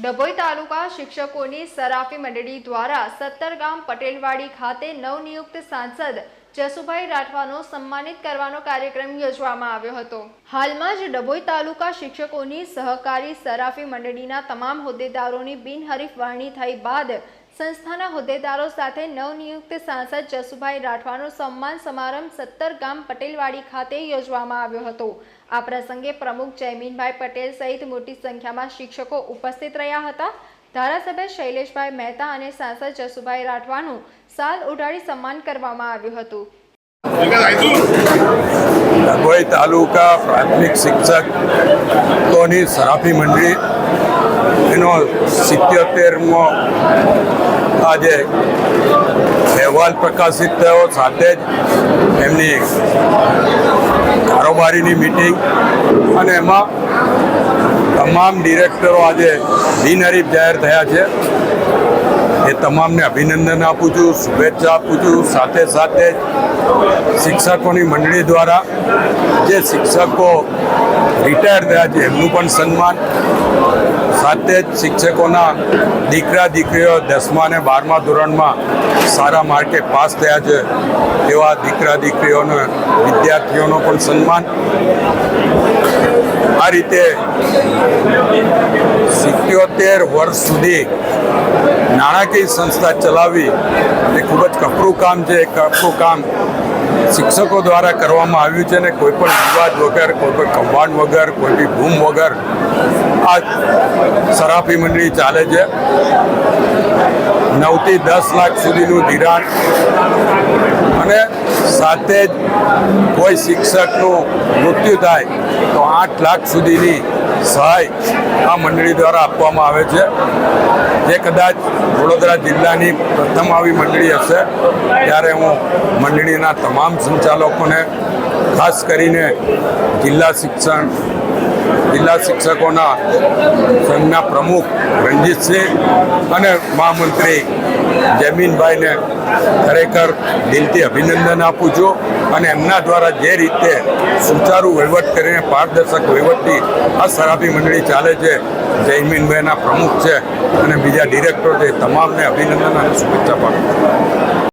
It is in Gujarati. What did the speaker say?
ડભોઈ તાલુકા શિક્ષકોની સરાફી મંડળી દ્વારા સત્તર ગામ પટેલવાડી ખાતે નવનિયુક્ત સાંસદ જસુભાઈ રાઠવાનો સન્માનિત કરવાનો કાર્યક્રમ યોજવામાં આવ્યો હતો. હાલમાં જ ડભોઈ તાલુકા શિક્ષકોની સહકારી સરાફી મંડળીના તમામ હોદ્દેદારોની બિનહરીફ વરણી થઈ બાદ સંસ્થાના હોદ્દેદારો સાથે નવનિયુક્ત સાંસદ જસુભાઈ રાઠવાનો સન્માન સમારંભ સત્તર ગામ પટેલવાડી ખાતે યોજવામાં આવ્યો હતો. આ પ્રસંગે પ્રમુખ જયમીનભાઈ પટેલ સહિત મોટી સંખ્યામાં શિક્ષકો ઉપસ્થિત રહ્યા હતા. ધારાસભ્ય શૈલેષભાઈ મહેતા અને સાંસદ જસુભાઈ રાઠવાનું સાલ ઉડાડી સન્માન કરવામાં આવ્યું હતું. ડભોઈ તાલુકા પ્રાથમિક શિક્ષકોની સરાફી મંડળી એનો સિત્યોતેરમો આજે અહેવાલ પ્રકાશિત થયો. સાથે જ એમની કારોબારીની મિટિંગ અને એમાં તમામ ડિરેક્ટરો આજે બિનહરીફ જાહેર થયા છે. એ તમામને અભિનંદન આપું છું, શુભેચ્છા આપું છું. સાથે સાથે શિક્ષકોની મંડળી દ્વારા જે શિક્ષકો રિટાયર થયા છે, એમનું પણ સન્માન. સાથે જ શિક્ષકોના દીકરા, દીકરીઓ દસમા અને બારમા ધોરણમાં સારા માર્કે પાસ થયા છે તેવા દીકરા, દીકરીઓને વિદ્યાર્થીઓનો પણ સન્માન. આ રીતે સિત્યોતેર વર્ષ સુધી નાણાકીય સંસ્થા ચલાવી એ ખૂબ જ કપરું કામ છે. એ કપરું કામ શિક્ષકો દ્વારા કરવામાં આવ્યું છે ને કોઈ પણ વિવાદ વગર, કોઈ પણ કૌભાંડ વગર, કોઈ બી ભૂમ વગર આ સરાફી મંડળી ચાલે છે. નવથી દસ લાખ સુધીનું ધિરાણ સાથે જ કોઈ શિક્ષકનું મૃત્યુ થાય તો આઠ લાખ સુધીની સહાય આ મંડળી દ્વારા આપવામાં આવે છે. જે કદાચ વડોદરા જિલ્લાની પ્રથમ આવી મંડળી હશે, ત્યારે હું મંડળીના તમામ સંચાલકોને, ખાસ કરીને જિલ્લા શિક્ષણ જિલ્લા શિક્ષકોના સંઘના પ્રમુખ રણજીતસિંહ અને મહામંત્રી જમીનભાઈને ખરેખર દિલથી અભિનંદન આપું છું અને એમના દ્વારા જે રીતે સુચારુ વહીવટ કરીને પારદર્શક વહીવટની આ સરાફી મંડળી ચાલે છે જયમીનભાઈના પ્રમુખ છે અને બીજા ડિરેક્ટર છે તમામને અભિનંદન અને શુભેચ્છા પાઠવું